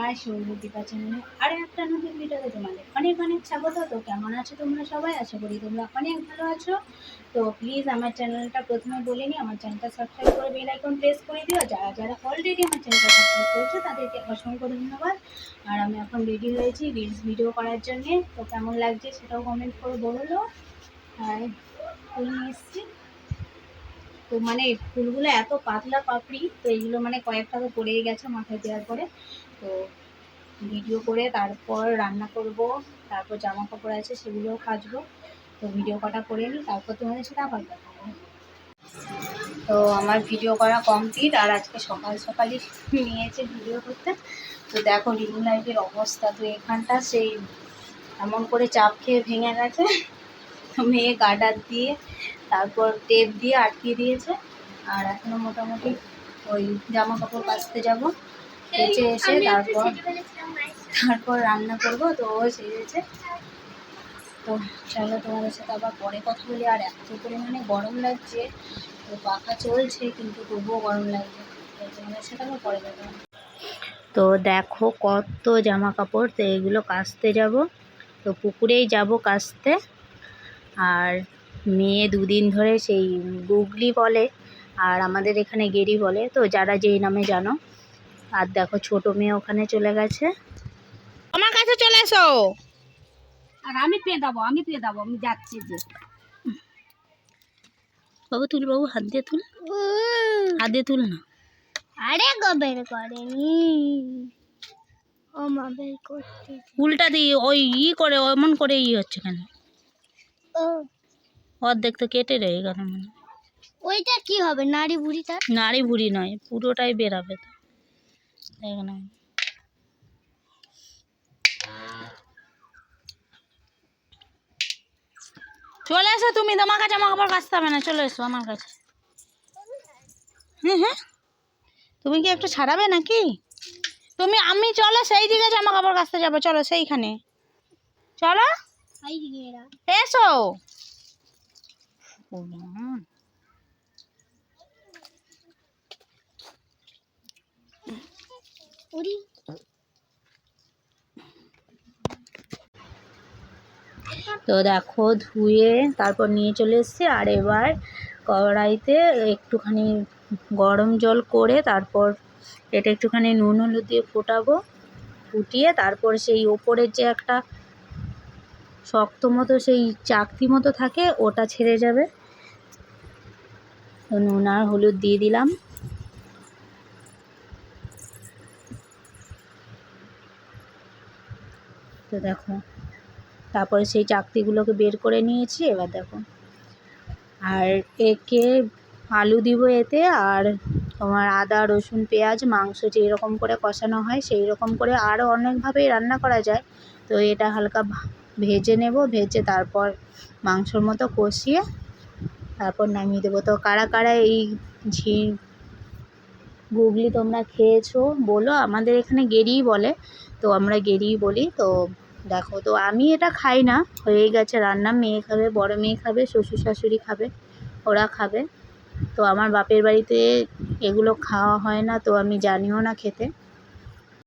High সৌরদীপা চ্যানেলে আরও একটা নতুন ভিডিওতে তোমাদের। অনেক অনেক স্বাগত। তো কেমন আছো তোমরা সবাই? আশা করি তোমরা অনেক ভালো আছো। তো প্লিজ আমার চ্যানেলটা প্রথমে বলে নিই, আমার চ্যানেলটা সাবস্ক্রাইব করে বেল আইকন প্রেস করে দিও। যারা যারা অলরেডি আমার চ্যানেলটা সাবস্ক্রাইব করেছ, তাদেরকে অসংখ্য ধন্যবাদ। আর আমি এখন রেডি হয়েছি রিলস ভিডিও করার জন্যে। তো কেমন লাগছে সেটাও কমেন্ট করে বলো। আর এসেছি। তো মানে ফুলগুলো এত পাতলা পাপড়ি, তো এইগুলো মানে কয়েকটা তো পড়েই গেছে মাথায় দেওয়ার পরে। তো ভিডিও করে তারপর রান্না করব, তারপর জামা কাপড় আছে সেগুলোও কাচবো তো ভিডিও কটা করে নিই, তারপর তোমাদের সাথে আবার দেখা তো আমার ভিডিও করা কমপ্লিট, আর আজকে সকাল সকালই নিয়েছে ভিডিও করতে। তো দেখো রিং লাইটের অবস্থা, তো এখানটা সেই এমন করে চাপ খেয়ে ভেঙে গেছে। মেয়ে গার্ডার দিয়ে তারপর টেপ দিয়ে আটকে দিয়েছে। আর এখনও মোটামুটি ওই জামা কাপড় কাচতে যাব। কেচে এসে তারপর তারপর রান্না করব তো ও সেরেছে তো চলো তোমাদের সাথে আবার পরে কথা বলি। আর এত পরিমাণে গরম লাগছে তো পাখা চলছে কিন্তু তবুও গরম লাগছে। তো তোমাদের সাথে আবার পরে কথা বলি। তো দেখো কত জামা কাপড় তো এগুলো কাচতে যাব। তো পুকুরেই যাব কাচতে। আর মেয়ে দুদিন ধরে সেই গুগলি বলে আর আমাদের এখানে গেরি বলে। তো যারা যেই নামে জানো। আর দেখো ছোট মেয়ে ওখানে চলে গেছে। আমার কাছে চলে এসো। আর আমি পেয়ে দেবো আমি পেয়ে দেবো আমি যাচ্ছি যে। বাবু তুল বাবু হাত দিয়ে তুল। হাত দিয়ে তুল না। আরে গো বের করেনি ও মা বের করতে উল্টা দিয়ে ওই ই করে এমন করে ই হচ্ছে কেন? ও। অর্ধেক তো কেটে রয়ে গেল মানে। ওইটা কি হবে নারী বুড়িটা নাড়ি ভুড়ি নয় পুরোটাই বেরাবে তো। দেখ না। চলে এসো তুমি তোমার কাছে আমার কাপড় কাচতে হবে না চলে এসো আমার কাছে। হ্যাঁ হ্যাঁ তুমি কি একটু ছাড়াবে নাকি? তুমি আমি চলো সেই দিকে জামা কাপড় কাচতে যাব চলো সেইখানে। চলো। এসো। উড়ি তো দেখো ধুয়ে তারপর নিয়ে চলে এসেছি, আর এবার কড়াইতে একটুখানি গরম জল করে তারপর এটা একটুখানি নুন হলুদ দিয়ে ফোটাবো, ফুটিয়ে তারপর সেই ওপরের যে একটা শক্ত মতো, সেই চাকতি মতো থাকে, ওটা ছেড়ে যাবে। তো নুন আর হলুদ দিয়ে দিলাম। তো দেখো, তারপরে সেই চাকতিগুলোকে বের করে নিয়েছি, এবার দেখো। আর একে আলু দিব এতে, আর তোমার আদা, রসুন, পেঁয়াজ, মাংস যেই রকম করে কষানো হয় সেই রকম করে আরও অনেকভাবেই রান্না করা যায়। তো এটা হালকা ভেজে নেব, ভেজে তারপর মাংসর মতো কষিয়ে তারপর নামিয়ে দেবো। তো কারা কারা এই ঝি গুগলি তোমরা খেয়েছো বলো, আমাদের এখানে গেরিই বলে, তো আমরা গেরিই বলি। তো দেখো, তো আমি এটা খাই না, হয়ে গেছে রান্না, মেয়ে খাবে, বড় মেয়ে খাবে, শ্বশুর শাশুড়ি খাবে, ওরা খাবে। তো আমার বাপের বাড়িতে এগুলো খাওয়া হয় না, তো আমি জানিও না খেতে।